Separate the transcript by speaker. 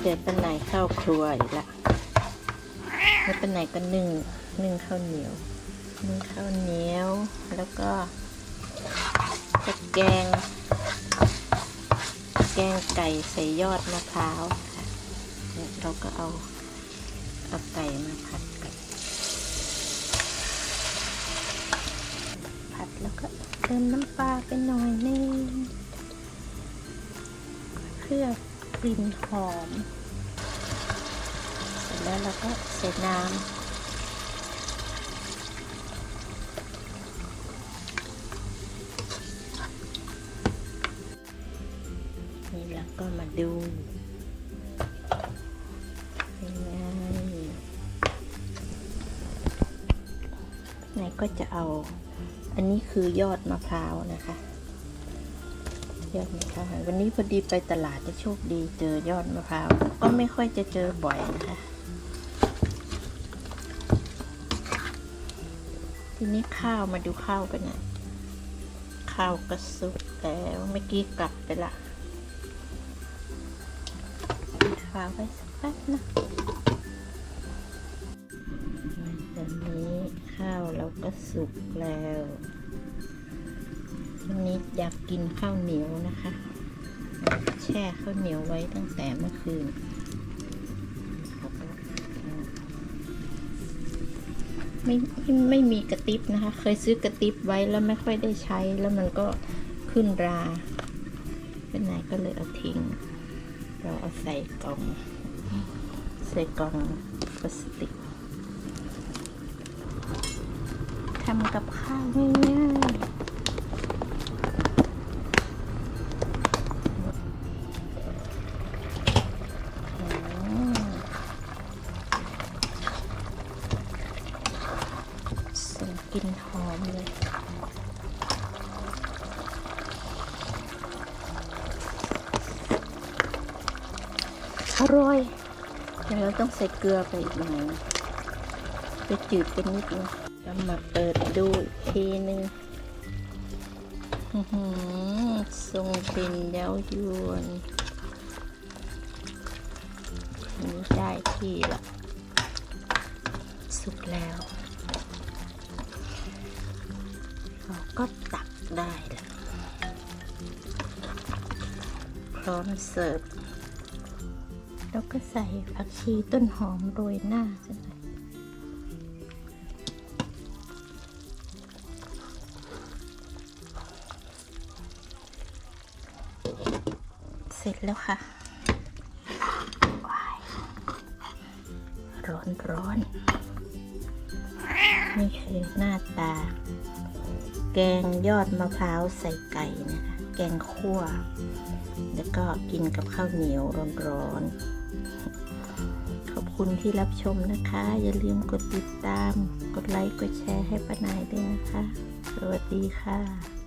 Speaker 1: เกิดปันไหนข้าวครัวอีกละแล้วปันไหนก็นึ่งนึ่งข้าวเหนียวนึ่งข้าวเหนียวแล้วก็จะแกงแกงไก่ใส่ยอดมะพร้าวค่ะเนี่ยเราก็เอาเอาไก่มาผัดกันผัดแล้วก็เติมน้ำปลาไปหน่อยนึงเพื่อ กลิ่นหอม เสร็จแล้วเราก็ใส่น้ำนี่แล้วก็มาดูเป็นไงไหนก็จะเอา อันนี้คือยอดมะพร้าวนะคะ ยอดมะพร้าววันนี้พอดีไปตลาดจะโชคดีเจอยอดมะพร้าว ก็ไม่ค่อยจะเจอบ่อยนะคะ ทีนี้ข้าวมาดูข้าวกันหน่อยข้าวก็สุกแล้วเมื่อกี้กลับไปละปิดฝาไว้สักแป๊บนะตอนนี้ข้าวเราก็สุกแล้ว วันนี้อยากกินข้าวเหนียวนะคะ แช่ข้าวเหนียวไว้ตั้งแต่เมื่อคืนไม่ไม่ไม่มีกระติบนะคะ เคยซื้อกระติบไว้แล้วไม่ค่อยได้ใช้แล้วมันก็ขึ้นราเป็นไหนก็เลยเอาทิ้ง เราเอาใส่กล่อง ใส่กล่องพลาสติกทำกับข้าวง่ายๆ กลิ่นหอมเลยอร่อยเดี๋ยวเราต้องใส่เกลือไปอีกหน่อยจะจืดเป็นนิดนึงแล้วมาเปิดดูทีนึงทรงเป็นเย้ายวนอันนี้ได้ที่ละ สุกแล้ว ก็ตักได้แล้วพร้อมเสิร์ฟ แล้วก็ใส่ผักชีต้นหอมโรยหน้าสักหน่อยเสร็จแล้วค่ะ ร้อนร้อนนี่คือหน้าตา แกงยอดมะพร้าวใส่ไก่นะคะ แกงคั่ว แล้วก็กินกับข้าวเหนียวร้อนๆ ขอบคุณที่รับชมนะคะ อย่าลืมกดติดตาม กดไลค์ กดแชร์ให้ป้านายด้วยนะคะ สวัสดีค่ะ